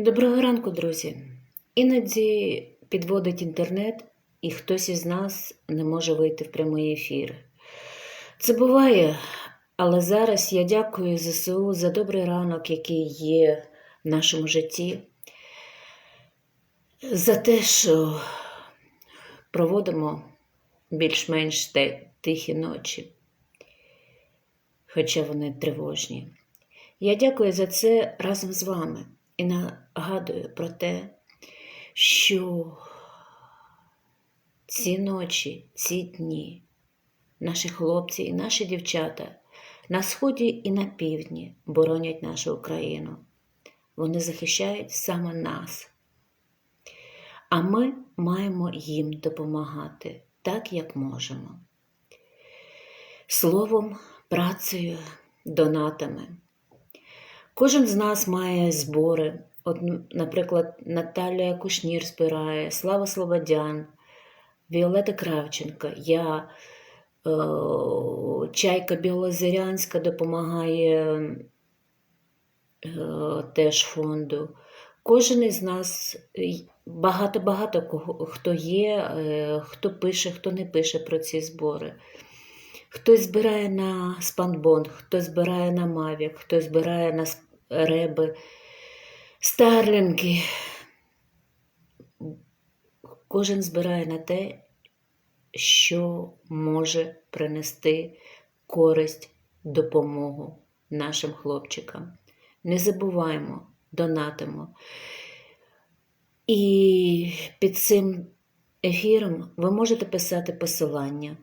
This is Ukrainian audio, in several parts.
Доброго ранку, друзі. Іноді підводить інтернет, і хтось із нас не може вийти в прямий ефір. Це буває, але зараз я дякую ЗСУ за добрий ранок, який є в нашому житті, за те, що проводимо більш-менш тихі ночі, хоча вони тривожні. Я дякую за це разом з вами і нагадую про те, що ці ночі, ці дні, наші хлопці і наші дівчата на сході і на півдні боронять нашу Україну. Вони захищають саме нас. А ми маємо їм допомагати так, як можемо. Словом, працею, донатами. Кожен з нас має збори. От, наприклад, Наталія Кушнір збирає, Слава Слободян, Віолета Кравченка, я, е, Чайка Білозерянська допомагає е, теж фонду. Кожен із нас багато-багато кого хто є, е, хто пише, хто не пише про ці збори. Хтось збирає на спанбонд, хтось збирає на Мавік, хтось збирає на реби, старлінки. Кожен збирає на те, що може принести користь, допомогу нашим хлопчикам. Не забуваємо, донатимо. І під цим ефіром ви можете писати посилання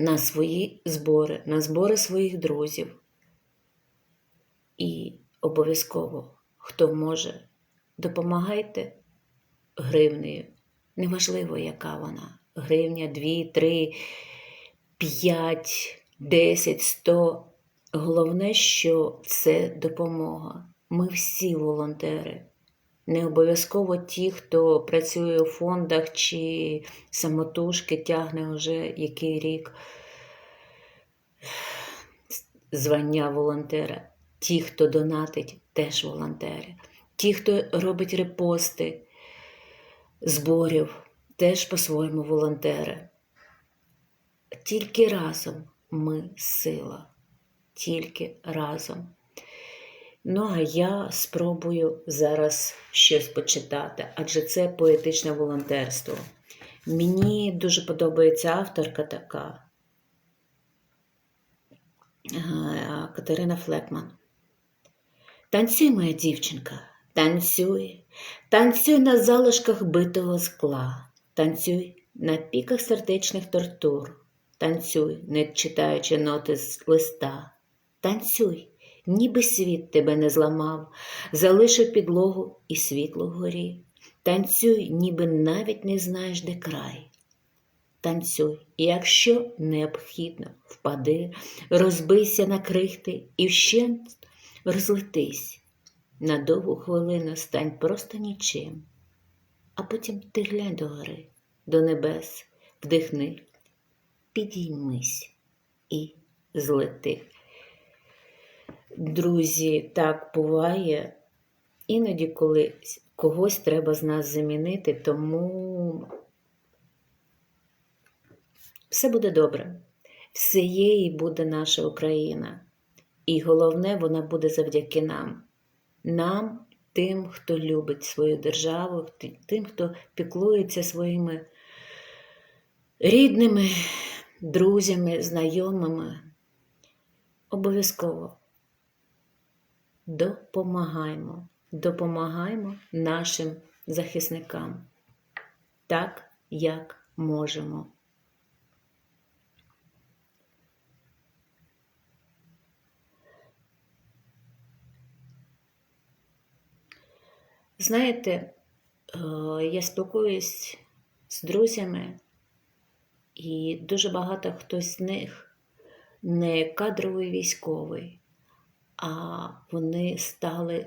на свої збори, на збори своїх друзів. І обов'язково, хто може, допомагайте гривнею. Неважливо, яка вона. Гривня, 2, 3, 5, 10, 100. Головне, що це допомога. Ми всі волонтери. Не обов'язково ті, хто працює у фондах чи самотужки тягне вже який рік звання волонтера. Ті, хто донатить, теж волонтери. Ті, хто робить репости зборів, теж по-своєму волонтери. Тільки разом ми сила. Тільки разом. Ну, а я спробую зараз щось почитати, адже це поетичне волонтерство. Мені дуже подобається авторка така е, Катерина Флекман. Танцюй, моя дівчинка, танцюй, танцюй на залишках битого скла, танцюй на піках сердечних тортур, танцюй, не читаючи ноти з листа, танцюй, ніби світ тебе не зламав, залишив підлогу і світло вгорі. Танцюй, ніби навіть не знаєш, де край. Танцюй, і якщо необхідно, впади, розбийся на крихти і вщент розлетись. На довгу хвилину стань просто нічим, а потім ти глянь до гори, до небес, вдихни, підіймись і злети. Друзі, так буває. Іноді, коли когось треба з нас замінити, тому все буде добре. Все буде наша Україна. І головне, вона буде завдяки нам. Нам, тим, хто любить свою державу, тим, хто піклується своїми рідними, друзями, знайомими. Обов'язково допомагаймо, допомагаймо нашим захисникам так, як можемо. Знаєте, е, я спілкуюсь з друзями, і дуже багато хтось з них не кадровий військовий, а вони стали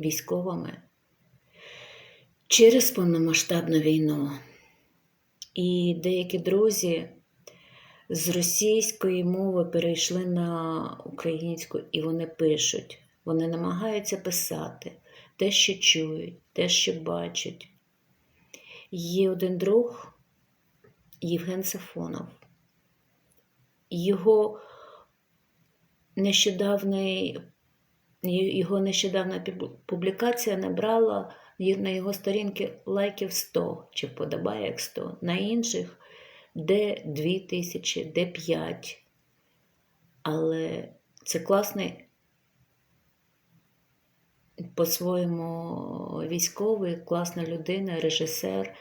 військовими через повномасштабну війну. І деякі друзі з російської мови перейшли на українську, і вони пишуть, вони намагаються писати. те, що чують, те, що бачать. Є один друг Євген Сафонов. Його нещодавний, його нещодавна публікація набрала на його сторінки лайків 100 чи вподобає 100, на інших де 2000, де 5. Але це класний по-своєму військовий, класна людина, режисер.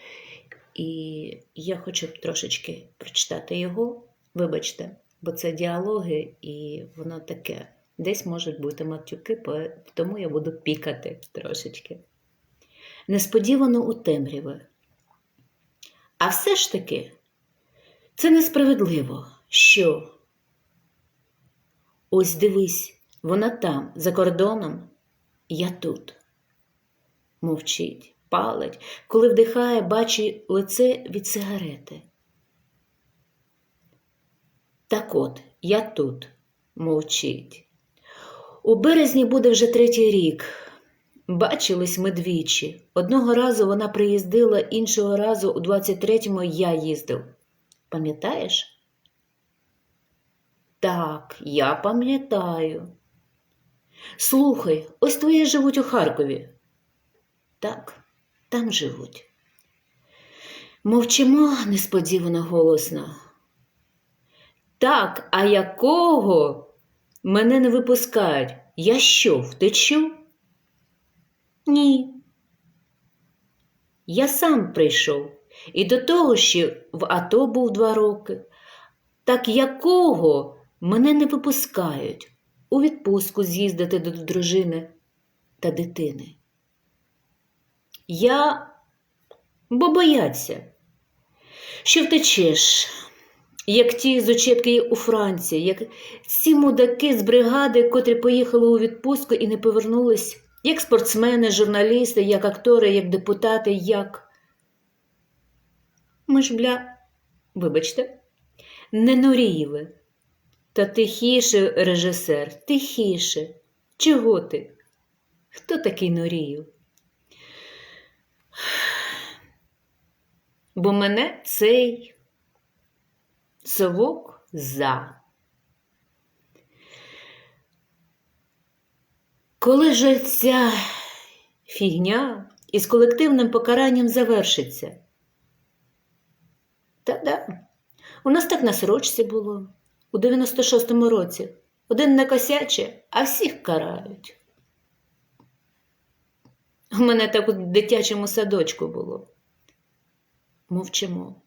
І я хочу трошечки прочитати його, вибачте, бо це діалоги, і воно таке. Десь можуть бути матюки, тому я буду пікати трошечки. Несподівано у темряві. А все ж таки, це несправедливо, що ось дивись, вона там, за кордоном, я тут. Мовчить, палить, коли вдихає, бачить лице від сигарети. Так от, я тут, мовчить. У березні буде вже третій рік. Бачились ми двічі. Одного разу вона приїздила, іншого разу у 23-му я їздив. Пам'ятаєш? Так, я пам'ятаю. Слухай, ось твої живуть у Харкові. Так, там живуть. Мовчимо несподівано голосно. Так, а якого? Мене не випускають. Я що, втечу? Ні. Я сам прийшов і до того ще в АТО був два роки. Так якого мене не випускають у відпустку з'їздити до дружини та дитини? Я бо бояться, що втечеш, як ті з учебки у Франції, як ці мудаки з бригади, котрі поїхали у відпустку і не повернулись, як спортсмени, журналісти, як актори, як депутати, як. Ми ж, бля, вибачте, не Норієви. Та тихіше, режисер, тихіше. Чого ти? Хто такий Норіїв? Бо мене цей совок за. Коли же ця фігня із колективним покаранням завершиться? Та-да, у нас так на срочці було у 96-му році. Один не косяче, а всіх карають. У мене так у дитячому садочку було. Мовчимо.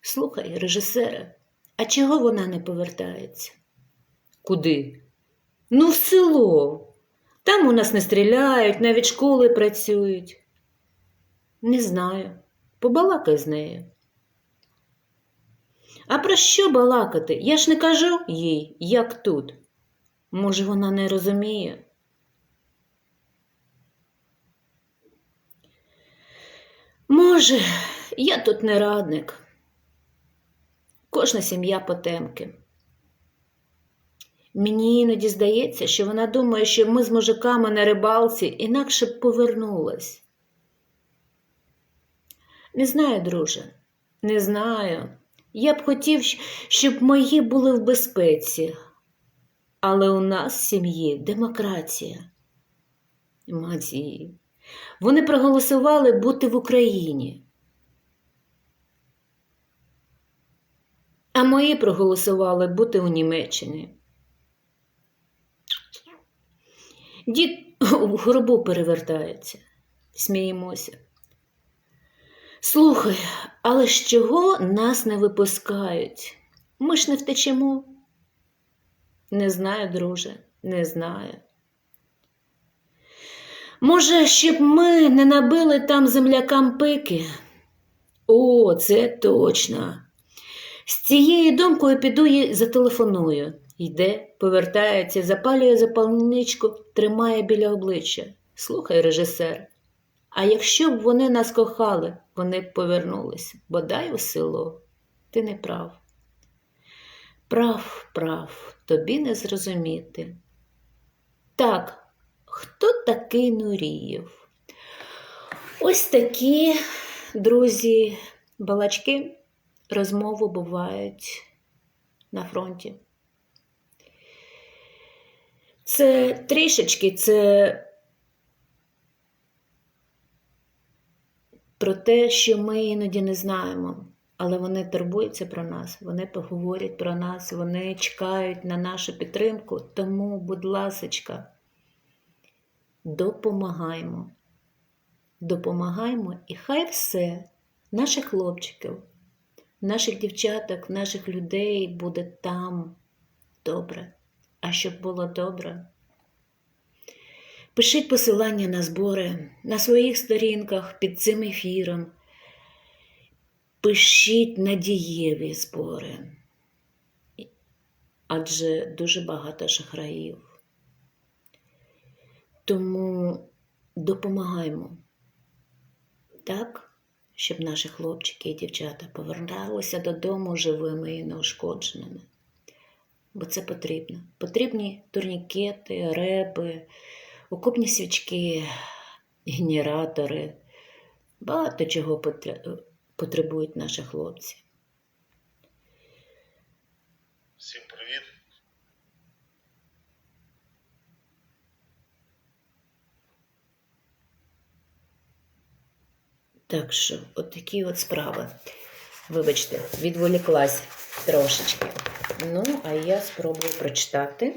Слухай, режисере, а чого вона не повертається? Куди? Ну, в село. Там у нас не стріляють, навіть школи працюють. Не знаю. Побалакай з нею. А про що балакати? Я ж не кажу їй, як тут. Може, вона не розуміє. Може, я тут не радник. Кожна сім'я потемки. Мені іноді здається, що вона думає, що ми з мужиками на рибалці інакше б повернулась. Не знаю, друже, не знаю. Я б хотів, щоб мої були в безпеці, але у нас в сім'ї демократія. Мазі, вони проголосували бути в Україні. А мої проголосували бути у Німеччині. Дід у гробу перевертається, сміємося. Слухай, але з чого нас не випускають? Ми ж не втечемо. Не знаю, друже, не знаю. Може, щоб ми не набили там землякам пики? О, це точно. З цією думкою піду і зателефоную. Йде, повертається, запалює запальничку, тримає біля обличчя. Слухай, режисер. А якщо б вони нас кохали, вони б повернулись, бодай у село. Ти не прав. Прав, прав, тобі не зрозуміти. Так, Хто такий Нурієв? Ось такі, друзі, балачки розмови бувають на фронті. Це трішечки це про те, що ми іноді не знаємо, але вони турбуються про нас, вони поговорять про нас, вони чекають на нашу підтримку. Тому, будь ласочка, допомагаємо. Допомагаємо, і хай все, наших хлопчиків, наших дівчаток, наших людей буде там добре. А щоб було добре, пишіть посилання на збори на своїх сторінках під цим ефіром. Пишіть надієві збори, адже дуже багато шахраїв. Тому допомагаємо так, щоб наші хлопчики і дівчата поверталися додому живими і неушкодженими. Бо це потрібно. Потрібні турнікети, реби, окопні свічки, генератори. Багато чого потребують наші хлопці. Так що, от такі от справи. Вибачте, відволіклась трошечки. Ну, а я спробую прочитати.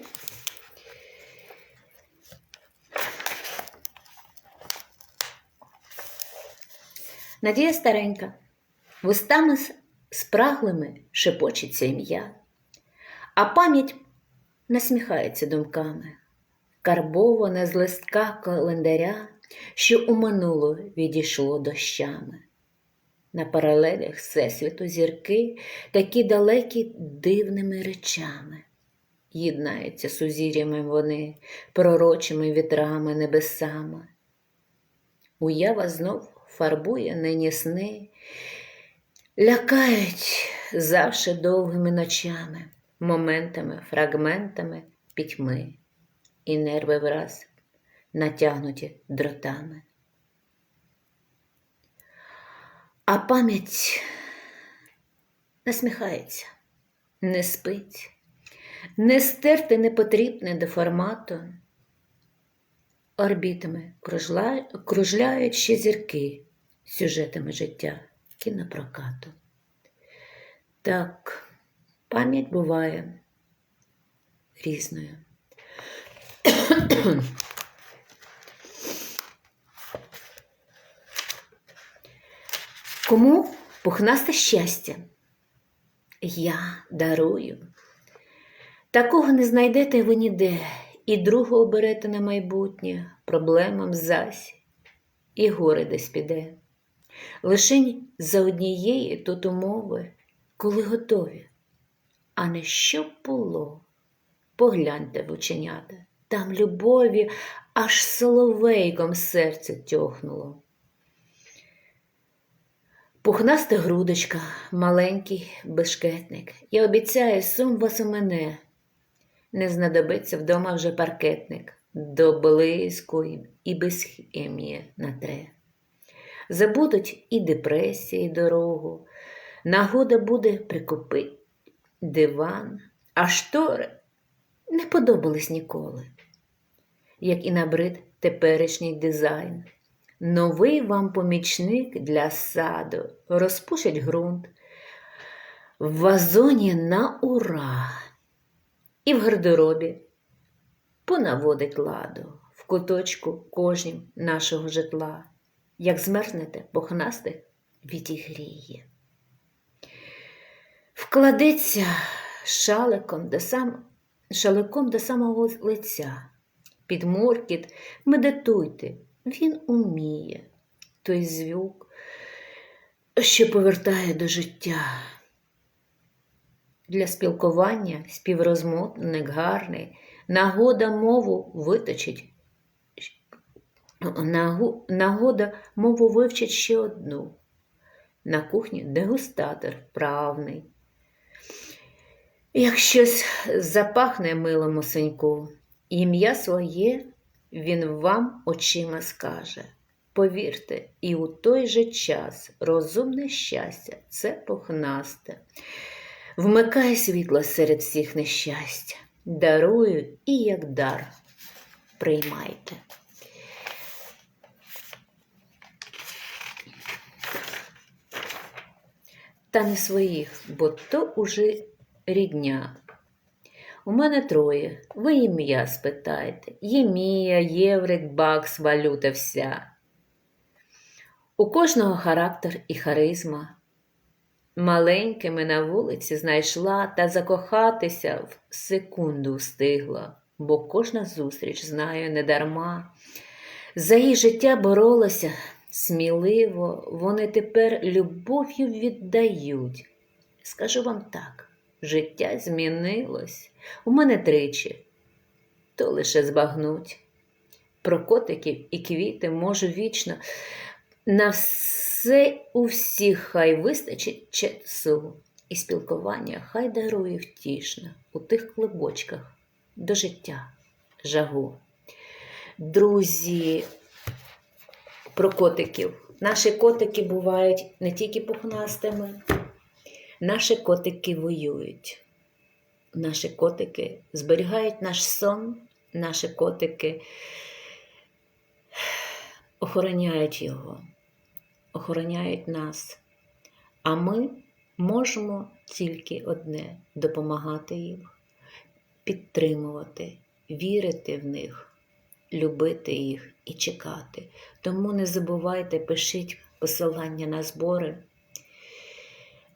Надія старенька, вустами спраглими шепочеться ім'я, а пам'ять насміхається думками, карбоване з листка календаря, що у минуло відійшло дощами. На паралелях всесвіту зірки такі далекі дивними речами. Єднаються сузір'ями вони, пророчими вітрами, небесами. Уява знов фарбує нині сни, лякають завше довгими ночами, моментами, фрагментами пітьми, і нерви враз натягнуті дротами. А пам'ять насміхається, не спить, не стерти не потрібне до формату. Орбітами кружляють ще зірки сюжетами життя кінопрокату. Так, пам'ять буває різною. Кому пухнасте щастя? Я дарую. Такого не знайдете ви ніде, і другого берете на майбутнє, проблемам зась, і горе десь піде. Лишень за однієї тут умови, коли готові, а не що було. Погляньте в ученята, там любові аж соловейком серце тьохнуло. Пухнаста грудочка, маленький бешкетник. Я обіцяю, сум вас у мене. Не знадобиться вдома вже паркетник, до блиску і без хімії натре. Забудуть і депресії, дорогу. Нагода буде прикупить диван, а штори не подобались ніколи, як і набрид теперішній дизайн. Новий вам помічник для саду розпушить ґрунт в вазоні на ура і в гардеробі понаводить ладу в куточку кожнім нашого житла. Як змерзнете, похнастих відігріє. Вкладеться шаликом до сам... шаликом до самого лиця, під моркіт медитуйте. Він уміє той звук, що повертає до життя. Для спілкування співрозмовник гарний, нагода мову виточить, нагода мову вивчить ще одну. На кухні дегустатор правний. Як щось запахне милому синьку, ім'я своє він вам очима скаже. Повірте, і у той же час розумне щастя це пухнасте. Вмикає світло серед всіх нещастя, дарую і як дар приймайте. Та не своїх, бо то уже рідня. У мене троє. Ви ім'я спитайте. Ємія, Єврик, Бакс, валюта вся. У кожного характер і харизма. Маленькими на вулиці знайшла та закохатися в секунду встигла, бо кожна зустріч знаю недарма. За її життя боролася сміливо, вони тепер любов'ю віддають. Скажу вам так, життя змінилось. У мене тричі, то лише збагнуть. Про котиків і квіти можу вічно. На все у всіх хай вистачить часу, і спілкування хай дарує втішно у тих клубочках до життя жагу. Друзі, про котиків. Наші котики бувають не тільки пухнастими, наші котики воюють. Наші котики зберігають наш сон, наші котики охороняють його, охороняють нас. А ми можемо тільки одне допомагати їм, підтримувати, вірити в них, любити їх і чекати. Тому не забувайте, пишіть посилання на збори.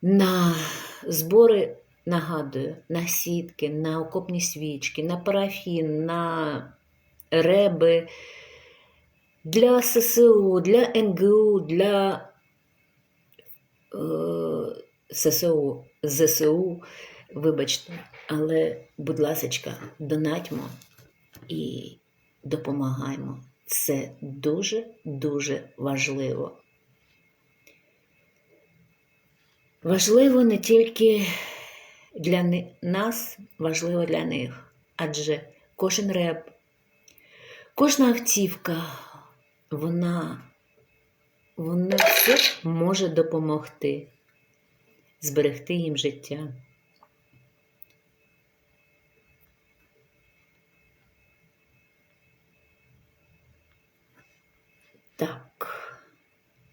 На збори, нагадую, на сітки, на окопні свічки, на парафін, на реби для ССУ, для НГУ, для е, ССУ, ЗСУ, вибачте, але, будь ласка, донатьмо і допомагаємо. Це дуже-дуже важливо. Важливо не тільки для нас, важливо для них. Адже кожен реп, кожна автівка, вона, вона все може допомогти, зберегти їм життя. Так,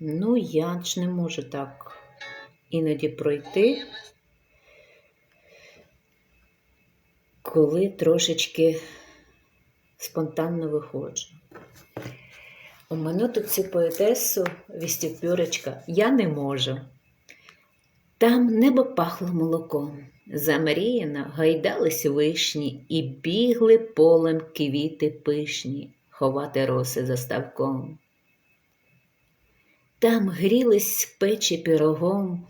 ну я ж не можу так іноді пройти, коли трошечки спонтанно виходжу. Тут цю поетесу Вістіпюрочка я не можу. Там небо пахло молоком, замріяно гайдались вишні і бігли полем квіти пишні, ховати роси за ставком. Там грілись печі пірогом,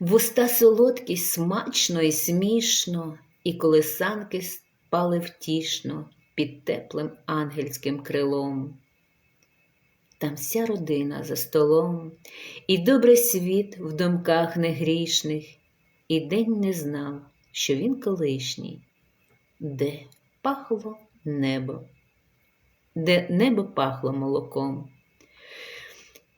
вуста солодкі смачно і смішно, і колесанки спали втішно під теплим ангельським крилом. Там вся родина за столом, і добрий світ в думках негрішних, і день не знав, що він колишній, де пахло небо, де небо пахло молоком.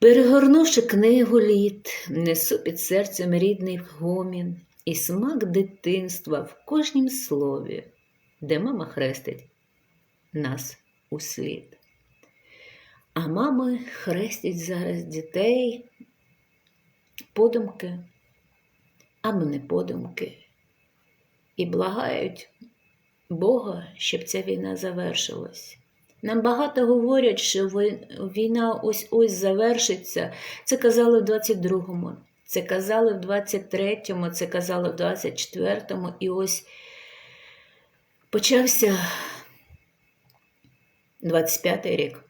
Перегорнувши книгу літ, несу під серцем рідний гомін і смак дитинства в кожнім слові, де мама хрестить нас услід. А мами хрестять зараз дітей подумки, або не подумки, і благають Бога, щоб ця війна завершилась. Нам багато говорять, що війна ось ось завершиться. Це казали в 22-му, це казали в 23-му, це казали в 24-му, і ось почався 25-й рік.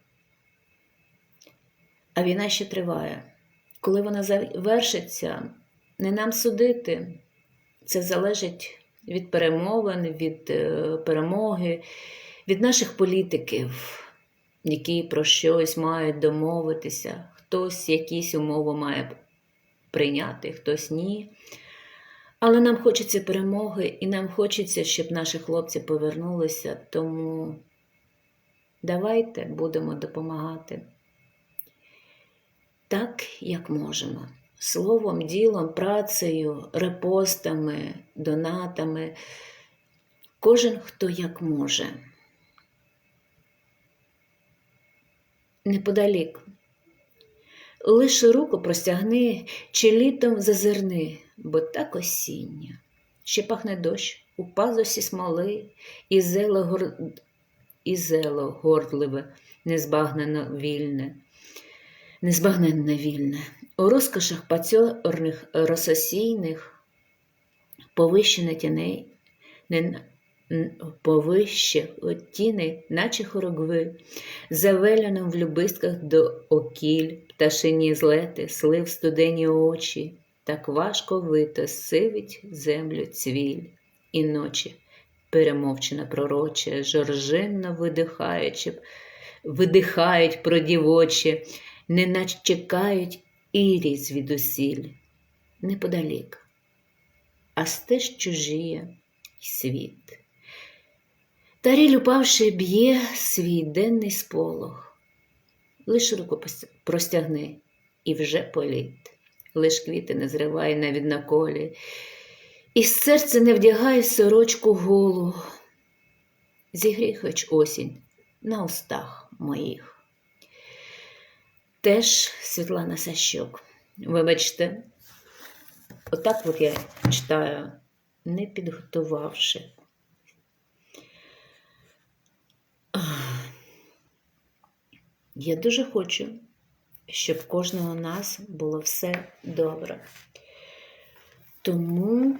А війна ще триває. Коли вона завершиться, не нам судити. Це залежить від перемовин, від е, перемоги, від наших політиків, які про щось мають домовитися. Хтось якісь умови має прийняти, хтось ні. Але нам хочеться перемоги, і нам хочеться, щоб наші хлопці повернулися. Тому Давайте будемо допомагати. Так, як можемо. Словом, ділом, працею, репостами, донатами. Кожен хто як може. Неподалік. Лише руку простягни чи літом зазирни, бо так осіння. Ще пахне дощ у пазусі смоли, і зело, гор... і зело гордливе, незбагнено вільне, незбагненно вільне. У розкошах пацьорних рососійних повищене тіней, повище от тіни, наче хорогви, завеленим в любистках до окіль, пташині злети, слив студені очі, так важко вито сивить землю цвіль, і ночі, перемовчена пророче, жоржинно видихаючи, видихають про дівочі, неначе чекають ірі звідусіль, неподалік, а стеж чужіє світ. Таріль, упавши, б'є свій денний сполох. Лиш руку простягни, і вже політ. Лиш квіти не зривай навіть на колі, і з серця не вдягай сорочку голу. Зігрій хоч осінь на устах моїх. Теж Світлана Сащук. Вибачте, отак от я читаю, не підготувавши. Я дуже хочу, щоб кожного нас було все добре. Тому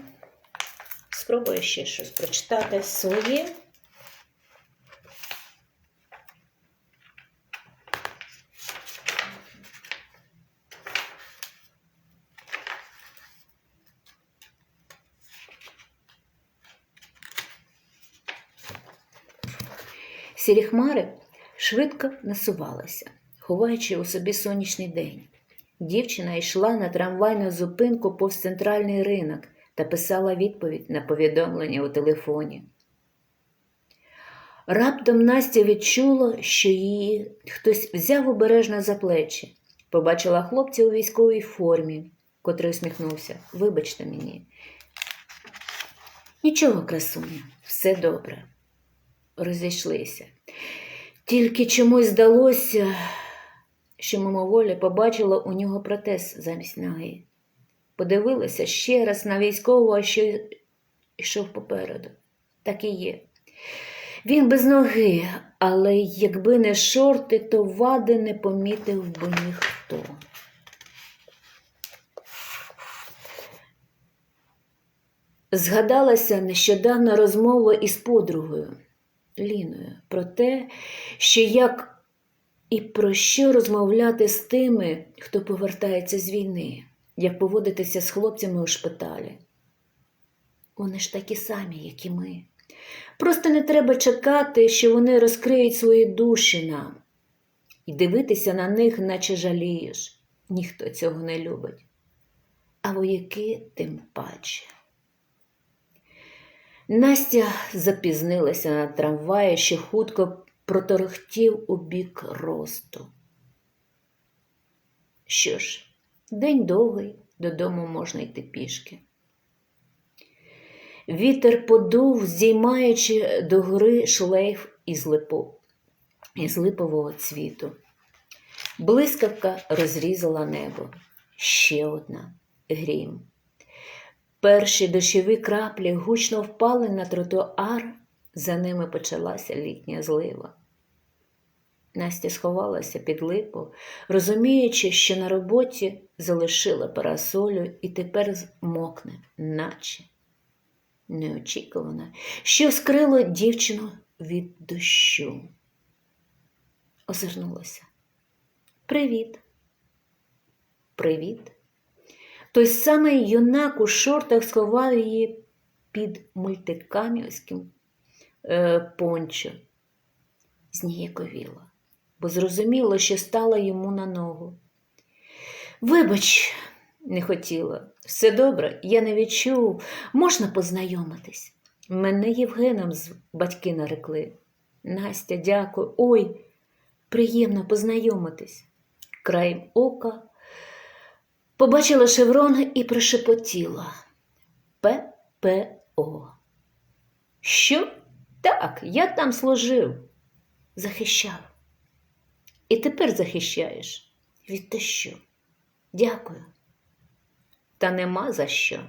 спробую ще щось прочитати своє. Сірі хмари швидко насувалися, ховаючи у собі сонячний день. Дівчина йшла на трамвайну зупинку повз центральний ринок та писала відповідь на повідомлення у телефоні. Раптом Настя відчула, що її хтось взяв обережно за плечі, побачила хлопця у військовій формі, котрий усміхнувся. Вибачте мені. Нічого, красуня, все добре. Розійшлися. Тільки чомусь здалося, що мимоволі побачила у нього протез замість ноги. Подивилася ще раз на військового, що йшов попереду. Так і є. Він без ноги, але якби не шорти, то вади не помітив би ніхто. Згадалася нещодавна розмова із подругою Ліною про те, що як і про що розмовляти з тими, хто повертається з війни, як поводитися з хлопцями у шпиталі. Вони ж такі самі, як і ми. Просто не треба чекати, що вони розкриють свої душі нам, і дивитися на них, наче жалієш. Ніхто цього не любить. А вояки тим паче. Настя запізнилася на трамваї, що хутко проторохтів у бік росту. Що ж, день довгий, додому можна йти пішки. Вітер подув, здіймаючи до гори шлейф із, липо, із липового цвіту. Блискавка розрізала небо. Ще одна грім. Перші дощові краплі гучно впали на тротуар, за ними почалася літня злива. Настя сховалася під липу, розуміючи, що на роботі залишила парасолю і тепер мокне, наче неочікувано, що скрило дівчину від дощу. Озирнулася. Привіт. Привіт. Той самий юнак у шортах сховав її під мультикамівським е, пончо. Зніяковіла, бо зрозуміло, що стала йому на ногу. Вибач, не хотіла. Все добре, я не відчув. Можна познайомитись. Мене Євгеном з батьки нарекли. Настя, дякую. Ой, приємно познайомитись. Краєм ока побачила шеврон і прошепотіла. ППО. Що? Так, я там служив, захищав. І тепер захищаєш. Від те що? Дякую. Та нема за що.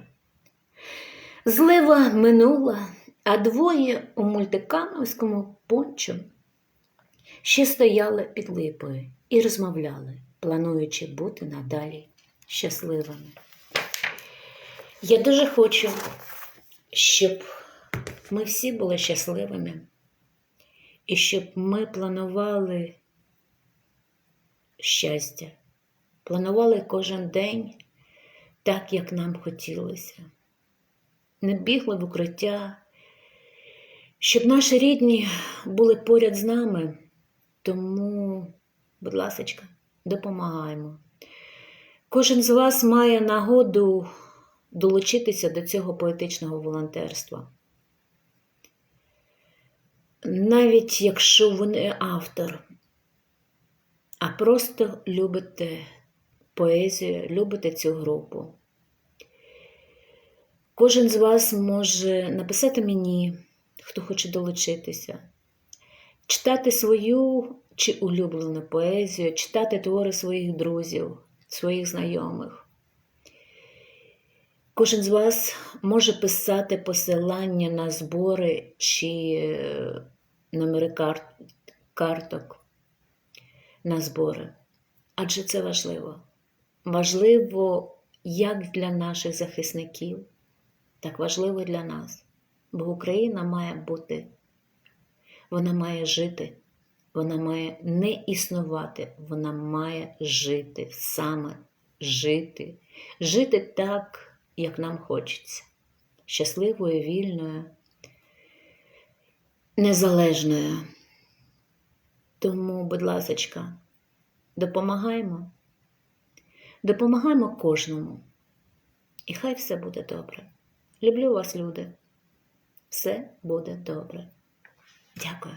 Злива минула, а двоє у мультикановському пончо ще стояли під липою і розмовляли, плануючи бути надалі щасливими. Я дуже хочу, щоб ми всі були щасливими, і щоб ми планували щастя, планували кожен день так, як нам хотілося. Не бігли в укриття, щоб наші рідні були поряд з нами. Тому, будь ласка, допомагаємо. Кожен з вас має нагоду долучитися до цього поетичного волонтерства. Навіть якщо ви не автор, а просто любите поезію, любите цю групу. Кожен з вас може написати мені, хто хоче долучитися, читати свою чи улюблену поезію, читати твори своїх друзів, своїх знайомих. Кожен з вас може писати посилання на збори чи е, номери карт, карток на збори. Адже це важливо. Важливо як для наших захисників, так важливо для нас. Бо Україна має бути, вона має жити, вона має не існувати, вона має жити, саме жити, жити так, як нам хочеться. Щасливою, вільною, незалежною. Тому, будь ласочка, допомагаємо. Допомагаємо кожному. І хай все буде добре. Люблю вас, люди. Все буде добре. Дякую.